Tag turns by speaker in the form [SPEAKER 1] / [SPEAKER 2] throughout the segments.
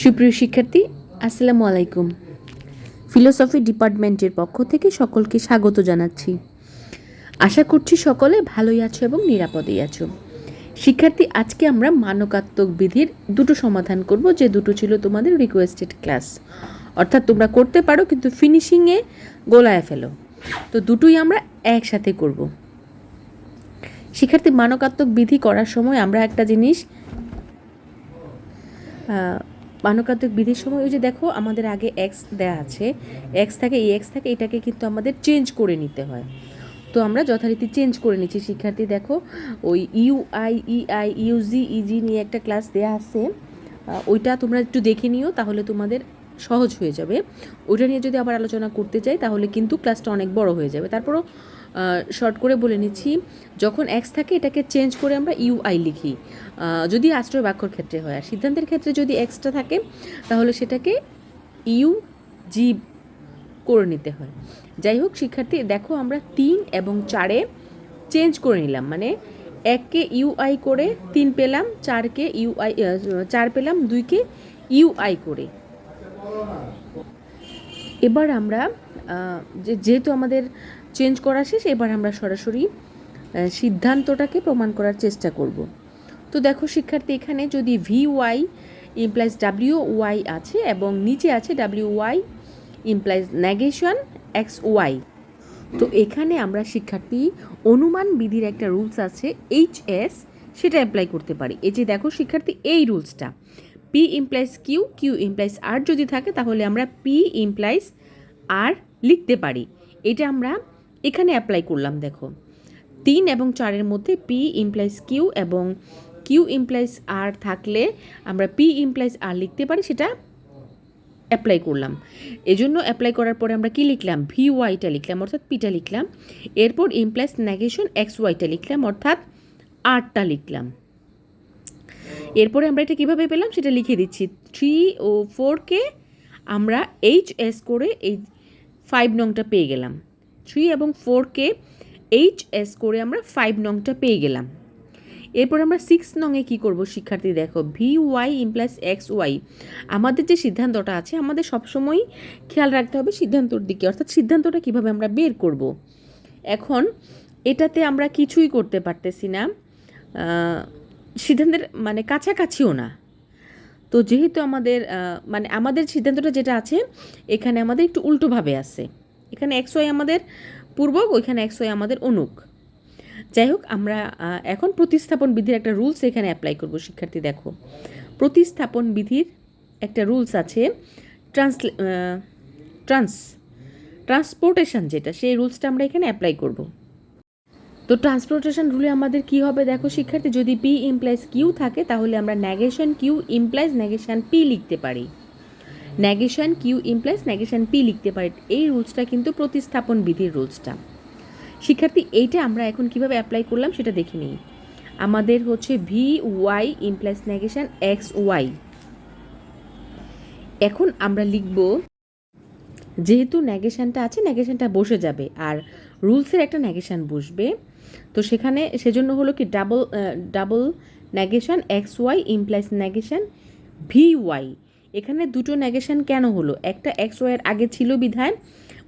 [SPEAKER 1] সুপ্রিয় শিক্ষার্থী, আসসালামু আলাইকুম। ফিলোসফি ডিপার্টমেন্টের পক্ষ থেকে সকলকে স্বাগত জানাচ্ছি। আশা করছি সকলে ভালোই আছো এবং নিরাপদেই আছো। শিক্ষার্থী, আজকে আমরা মানকাত্মক বিধির দুটো সমাধান করব, যে দুটো ছিল তোমাদের রিকোয়েস্টেড ক্লাস অর্থাৎ তোমরা করতে পারো, কিন্তু ফিনিশিংয়ে গোলায় ফেলো। তো দুটোই আমরা একসাথে করব। শিক্ষার্থী, মানকাত্মক বিধি করার সময় আমরা একটা জিনিস মানকাত্মক বিধির সময় ওই যে দেখো আমাদের আগে এক্স দেয়া আছে এক্স থাকে, এই এক্স থাকে, এটাকে কিন্তু আমাদের চেঞ্জ করে নিতে হয়। তো আমরা যথারীতি চেঞ্জ করে নিচ্ছি। শিক্ষার্থী দেখো, ওই U I E I UG EG নিয়ে একটা ক্লাস দেয়া আছে। ওইটা তোমরা একটু দেখে নিও, তাহলে তোমাদের সহজ হয়ে যাবে। ওইটা নিয়ে যদি আবার আলোচনা করতে চাই, তাহলে কিন্তু ক্লাসটা অনেক বড় হয়ে যাবে। তারপরও শর্ট করে বলে নিচ্ছি, যখন এক্স থাকে এটাকে চেঞ্জ করে আমরা ইউ আই লিখি। যদি আশ্রয় বাক্যর ক্ষেত্রে হয়, আর সিদ্ধান্তের ক্ষেত্রে যদি এক্সটা থাকে, তাহলে সেটাকে ইউ জি করে নিতে হয়। যাই হোক, শিক্ষার্থী, দেখো আমরা তিন এবং চারে চেঞ্জ করে নিলাম মানে এককে ইউ আই করে তিন পেলাম, চারকে ইউ আই চার পেলাম, দুইকে ইউ আই করে। এবার আমরা যেহেতু আমাদের চেঞ্জ করা শেষ, এবার আমরা সরাসরি সিদ্ধান্তটাকে প্রমাণ করার চেষ্টা করব। তো দেখো শিক্ষার্থী, এখানে যদি V Y implies W Y আছে এবং নিচে আছে W Y implies negation X Y তো এখানে আমরা শিক্ষার্থী, অনুমান বিধির একটা রুলস আছে এইচ এস সেটা অ্যাপ্লাই করতে পারি। এই যে দেখো শিক্ষার্থী, এই রুলসটা P implies Q Q implies R যদি থাকে, তাহলে আমরা পি ইমপ্লাইজ আর লিখতে পারি। এটা আমরা এখানে অ্যাপ্লাই করলাম, দেখো। তিন এবং চারের মধ্যে পি ইমপ্লাইজ কিউ এবং কিউ ইমপ্লাইজ আর থাকলে আমরা পি ইমপ্লাইজ আর লিখতে পারি, সেটা অ্যাপ্লাই করলাম। এজন্য অ্যাপ্লাই করার পরে আমরা কি লিখলাম? ভি ওয়াইটা লিখলাম, অর্থাৎ পিটা লিখলাম। এরপর ইমপ্লাইজ নেগেশন এক্স ওয়াইটা লিখলাম, অর্থাৎ আরটা লিখলাম। এরপরে আমরা এটা কীভাবে পেলাম? সেটা লিখে দিচ্ছি। থ্রি ও ফোরকে আমরা এইচ এস করে এই ফাইভ নংটা পেয়ে গেলাম। থ্রি এবং ফোরকে এইচ এস করে আমরা ফাইভ নংটা পেয়ে গেলাম। এরপর আমরা সিক্স নংয়ে কী করব শিক্ষার্থী দেখো, V Y implies X Y. আমাদের যে সিদ্ধান্তটা আছে, আমাদের সবসময় খেয়াল রাখতে হবে সিদ্ধান্তর দিকে, অর্থাৎ সিদ্ধান্তটা কীভাবে আমরা বের করব। এখন এটাতে আমরা কিছুই করতে পারতেছি না সিদ্ধান্তের মানে কাছাকাছিও না। তো যেহেতু আমাদের মানে আমাদের সিদ্ধান্তটা যেটা আছে, এখানে আমাদের একটু উল্টোভাবে আছে। এখানে এক্স ওয়াই আমাদের পূর্বক, ওইখানে এক্স ওয়াই আমাদের অনুক। যাই হোক, আমরা এখন প্রতিস্থাপন বিধির একটা রুলস এখানে অ্যাপ্লাই করব, শিক্ষার্থী দেখো। প্রতিস্থাপন বিধির একটা রুলস আছে ট্রান্সলে ট্রান্স ট্রান্সপোর্টেশন যেটা, সেই রুলসটা আমরা এখানে অ্যাপ্লাই করব। তো ট্রান্সপোর্টেশন রুলে আমাদের কি হবে দেখো শিক্ষার্থী? যদি পি ইমপ্লাইজ কিউ থাকে, তাহলে আমরা negation Q implies negation P লিখতে পারি। Negation Q implies negation P লিখতে পারে। এই রুলসটা কিন্তু প্রতিস্থাপন বিধির রুলসটা। শিক্ষার্থী, এইটা আমরা এখন কীভাবে অ্যাপ্লাই করলাম সেটা দেখে নিই। আমাদের হচ্ছে V Y implies negation X Y এখন আমরা লিখব, যেহেতু নেগেশনটা আছে নেগেশনটা বসে যাবে, আর রুলসের একটা নেগেশন বসবে, তো সেখানে সেজন্য হলো কি double double negation X Y implies negation V Y এখানে দুটো নেগেশন কেন হলো? একটা এক্স ওয়াইয়ের আগে ছিল বিধায়,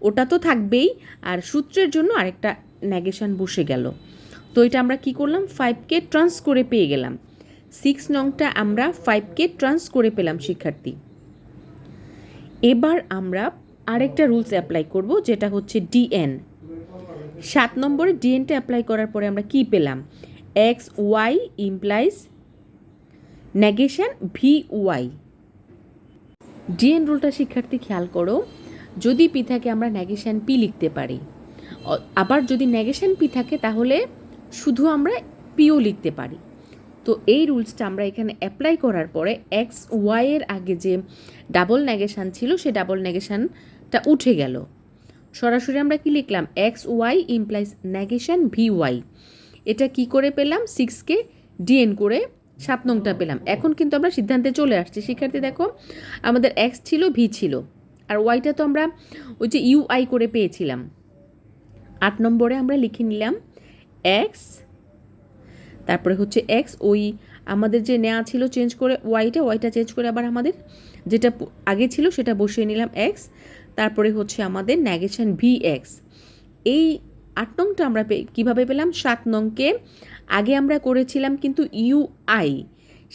[SPEAKER 1] ওটা তো থাকবেই, আর সূত্রের জন্য আরেকটা নেগেশন বসে গেল। তো এটা আমরা কি করলাম? ফাইভকে ট্রান্স করে পেয়ে গেলাম। সিক্স নংটা আমরা ফাইভকে ট্রান্স করে পেলাম, শিক্ষার্থী। এবার আমরা আরেকটা রুলস অ্যাপ্লাই করব, যেটা হচ্ছে ডিএন সাত নম্বরে ডিএনটা অ্যাপ্লাই করার পরে আমরা কি পেলাম? X Y implies negation V Y DN রুলটা শিক্ষার্থী খেয়াল করো, যদি পি থাকে আমরা নেগেশন পি লিখতে পারি। আবার যদি নেগেশন পি থাকে তাহলে শুধু আমরা পিও লিখতে পারি। তো এই রুলসটা আমরা এখানে অ্যাপ্লাই করার পরে এক্স ওয়াইয়ের আগে যে ডাবল নেগেশান ছিল সে ডাবল নেগেশানটা উঠে গেল। সরাসরি আমরা কি লিখলাম? X Y implies negation V Y এটা কি করে পেলাম? সিক্সকে ডিএন করে সাত নংটা পেলাম। এখন কিন্তু আমরা সিদ্ধান্তে চলে আসছি। শিক্ষার্থী, দেখো, আমাদের এক্স ছিল ভি ছিল। আর ওয়াইটা তো আমরা ওই যে ইউ আই করে পেয়েছিলাম। আট নম্বরে আমরা লিখে নিলাম এক্স তারপরে হচ্ছে এক্স ওই আমাদের যে নেওয়া ছিল চেঞ্জ করে ওয়াইটা ওয়াইটা চেঞ্জ করে আবার আমাদের যেটা আগে ছিল সেটা বসিয়ে নিলাম এক্স তারপরে হচ্ছে আমাদের নেগেশন ভি এক্স এই আট নংটা আমরা কীভাবে পেলাম? সাত নংকে আগে আমরা করেছিলাম কিন্তু ইউ আই,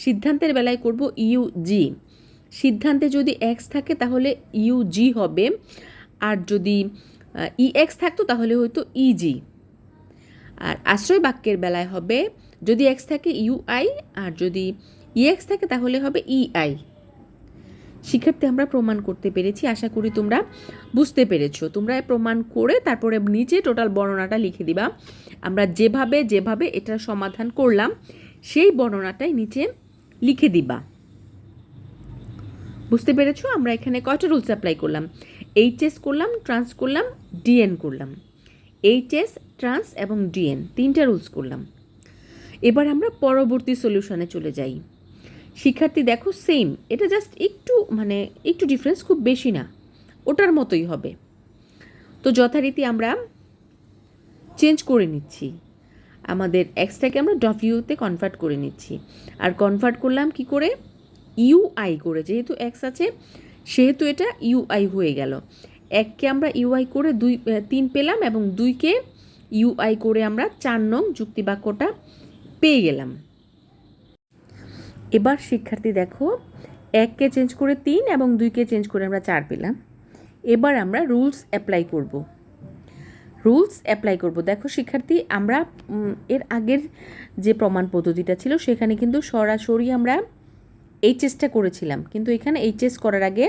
[SPEAKER 1] সিদ্ধান্তের বেলায় করব ইউ জি। সিদ্ধান্তে যদি এক্স থাকে তাহলে ইউ জি হবে, আর যদি ই এক্স থাকতো তাহলে হয়তো ইজি আর আশ্রয় বাক্যের বেলায় হবে, যদি এক্স থাকে ইউ আই, আর যদি ই এক্স থাকে তাহলে হবে ই আই। শিক্ষার্থী, আমরা প্রমাণ করতে পেরেছি, আশা করি তোমরা বুঝতে পেরেছ। তোমরা প্রমাণ করে তারপরে নিচে টোটাল বর্ণনাটা লিখে দিবা। আমরা যেভাবে যেভাবে এটা সমাধান করলাম, সেই বর্ণনাটাই নিচে লিখে দিবা। বুঝতে পেরেছ? আমরা এখানে কয়টা রুলস অ্যাপ্লাই করলাম? এইচএস করলাম ট্রান্স করলাম ডিএন করলাম। এইচএস ট্রান্স এবং ডিএন তিনটা রুলস করলাম। এবার আমরা পরবর্তী সলিউশনে চলে যাই। শিক্ষার্থী, দেখো সেম এটা জাস্ট একটু মানে একটু ডিফারেন্স খুব বেশি না। ওটার মতোই হবে। তো যথারীতি আমরা চেঞ্জ করে নিচ্ছি। আমাদের এক্সটাকে আমরা ডব্লিউতে কনভার্ট করে নিচ্ছি। আর কনভার্ট করলাম কি করে? ইউআই করে। যেহেতু এক্স আছে, সেহেতু এটা ইউআই হয়ে গেল। এককে আমরা ইউআই করে দুই তিন পেলাম এবং দুইকে ইউআই করে আমরা চার নং যুক্তিবাক্যটা পেয়ে গেলাম। এবার শিক্ষার্থী দেখো এককে চেঞ্জ করে তিন এবং দুইকে চেঞ্জ করে আমরা চার পেলাম। এবার আমরা রুলস অ্যাপ্লাই করব। রুলস অ্যাপ্লাই করব। দেখো শিক্ষার্থী, আমরা এর আগের যে প্রমাণ পদ্ধতিটা ছিল, সেখানে কিন্তু সরাসরি আমরা এইচএসটা করেছিলাম। কিন্তু এখানে এইচএস করার আগে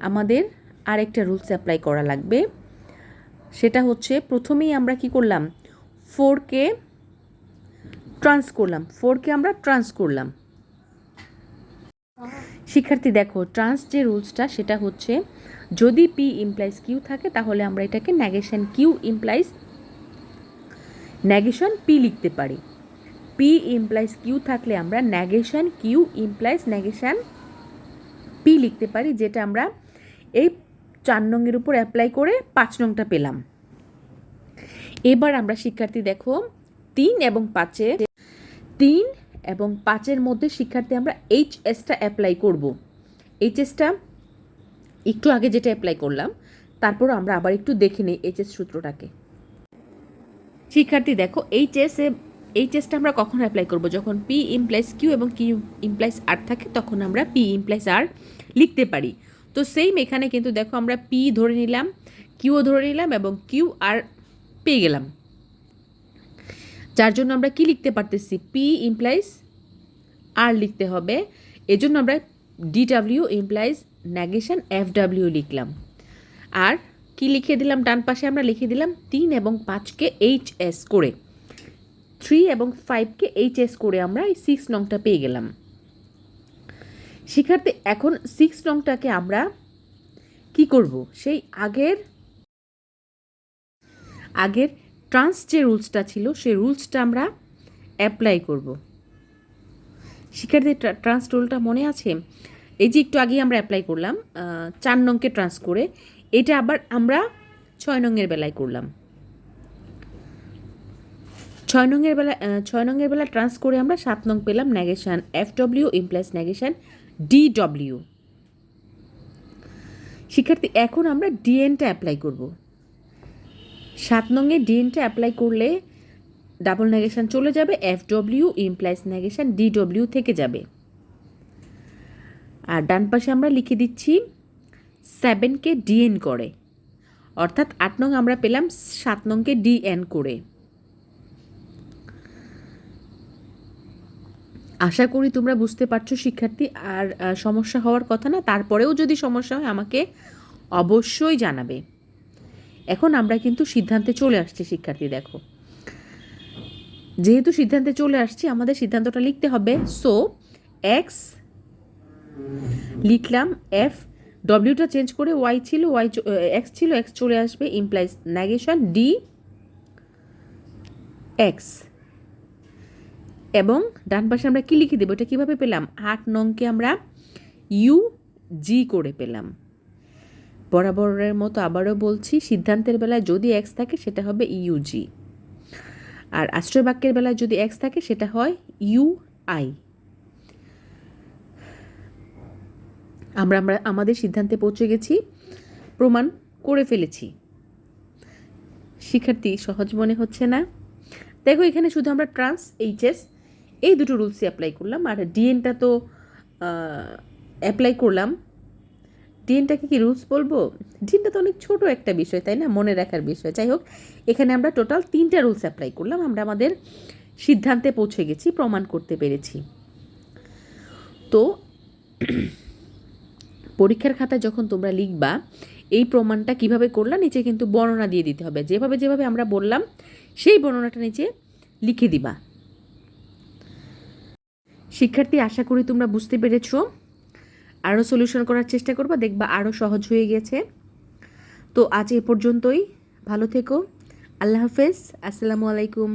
[SPEAKER 1] আমাদের আরেকটা রুলস অ্যাপ্লাই করা লাগবে। সেটা হচ্ছে, প্রথমেই আমরা কি করলাম? ফোরকে ট্রান্স করলাম। ফোরকে আমরা ট্রান্স করলাম। শিক্ষার্থী, দেখো ট্রান্স যে রুলসটা সেটা হচ্ছে যদি পি ইমপ্লাইজ কিউ থাকে, তাহলে আমরা এটাকে negation Q implies negation P লিখতে পারি। পি ইমপ্লাইজ কিউ থাকলে আমরা negation Q implies negation P লিখতে পারি, যেটা আমরা এই চার নংয়ের উপর অ্যাপ্লাই করে পাঁচ নংটা পেলাম। এবার আমরা শিক্ষার্থী, দেখো, তিন এবং পাঁচে তিন এবং পাঁচের মধ্যে শিক্ষার্থী আমরা এইচ এসটা অ্যাপ্লাই করব। এইচ এসটা একটু আগে যেটা অ্যাপ্লাই করলাম, তারপর আমরা আবার একটু দেখে নিই এইচ এস সূত্রটাকে। শিক্ষার্থী দেখো এইচ এস এ এইচ এসটা আমরা কখন অ্যাপ্লাই করব? যখন পি ইমপ্লাইজ কিউ এবং কিউ ইমপ্লাইস আর থাকে, তখন আমরা পি ইমপ্লাইজ আর লিখতে পারি। তো সেম এখানে কিন্তু দেখো আমরা পি ধরে নিলাম কিউও ধরে নিলাম এবং কিউ আর পেয়ে গেলাম। যার জন্য আমরা কি লিখতে পারতেছি? পি ইমপ্লাইজ আর লিখতে হবে। এজন্য আমরা DW implies negation F W লিখলাম। আর কি লিখে দিলাম? ডান পাশে আমরা লিখে দিলাম তিন এবং পাঁচকে এইচ এস করে। থ্রি এবং ফাইভকে এইচ এস করে আমরা এই সিক্স নংটা পেয়ে গেলাম। শিক্ষার্থী, এখন সিক্স নংটাকে আমরা কি করব? সেই আগের আগের ট্রান্স যে রুলসটা ছিল, সেই রুলসটা আমরা অ্যাপ্লাই করব। শিক্ষার্থী ট্রান্স রুলটা মনে আছে? এই যে একটু আগে আমরা অ্যাপ্লাই করলাম চার নংকে ট্রান্স করে, এটা আবার আমরা ছয় নংয়ের বেলায় করলাম। ছয় নংয়ের বেলা ছয় নংয়ের বেলা ট্রান্স করে আমরা সাত নং পেলাম negation F W implies negation D W শিক্ষার্থী, এখন আমরা ডিএনটা অ্যাপ্লাই করব। সাত নংয়ে ডিএনটা অ্যাপ্লাই করলে ডাবল নেগেশন চলে যাবে F W implies negation D W থেকে যাবে। আর ডান পাশে আমরা লিখে দিচ্ছি সেভেনকে ডিএন করে। অর্থাৎ আট নং আমরা পেলাম সাত নংকে ডিএন করে। আশা করি তোমরা বুঝতে পারছ, শিক্ষার্থী, আর সমস্যা হওয়ার কথা না, তারপরেও যদি সমস্যা হয় আমাকে অবশ্যই জানাবে। এখন আমরা কিন্তু সিদ্ধান্তে চলে আসছি, শিক্ষার্থী দেখো। যেহেতু সিদ্ধান্তে চলে আসছি, আমাদের সিদ্ধান্তটা লিখতে হবে। সো এক্স লিখলাম এফ ডব্লিউটা চেঞ্জ করে ওয়াই ছিল ওয়াই এক্স ছিল এক্স চলে আসবে ইমপ্লাইজ নেগেশন ডি এক্স এবং ডান পাশে আমরা কি লিখে দেবো? এটা কীভাবে পেলাম? আট নংকে আমরা ইউ জি করে পেলাম। বরাবরের মতো আবারও বলছি, সিদ্ধান্তের বেলায় যদি এক্স থাকে, সেটা হবে ইউজি আর আশ্রয় বাক্যের বেলায় যদি এক্স থাকে, সেটা হয় ইউ আই আমরা আমরা, আমাদের সিদ্ধান্তে পৌঁছে গেছি, প্রমাণ করে ফেলেছি। শিক্ষার্থী, সহজ মনে হচ্ছে না? দেখো, এখানে শুধু আমরা ট্রান্স এইচএস এই দুটো রুলসই অ্যাপ্লাই করলাম। আর ডিএনটা তো অ্যাপ্লাই করলাম। ডিএনটাকে কি রুলস বলব? ডিএনটা তো অনেক ছোট একটা বিষয়, তাই না? মনে রাখার বিষয়। যাই হোক, এখানে আমরা টোটাল তিনটা রুলস অ্যাপ্লাই করলাম। আমরা আমাদের সিদ্ধান্তে পৌঁছে গেছি, প্রমাণ করতে পেরেছি। তো পরীক্ষার খাতায় যখন তোমরা লিখবা, এই প্রমাণটা কীভাবে করলা, নিচে কিন্তু বর্ণনা দিয়ে দিতে হবে। যেভাবে যেভাবে আমরা বললাম, সেই বর্ণনাটা নিচে লিখে দিবা। শিক্ষার্থী, আশা করি তোমরা বুঝতে পেরেছ। আরও সলিউশন করার চেষ্টা করব, দেখবা আরও সহজ হয়ে গেছে। তো আজ এ পর্যন্তই, ভালো থেকো, আল্লাহ হাফেজ, আসসালামু আলাইকুম।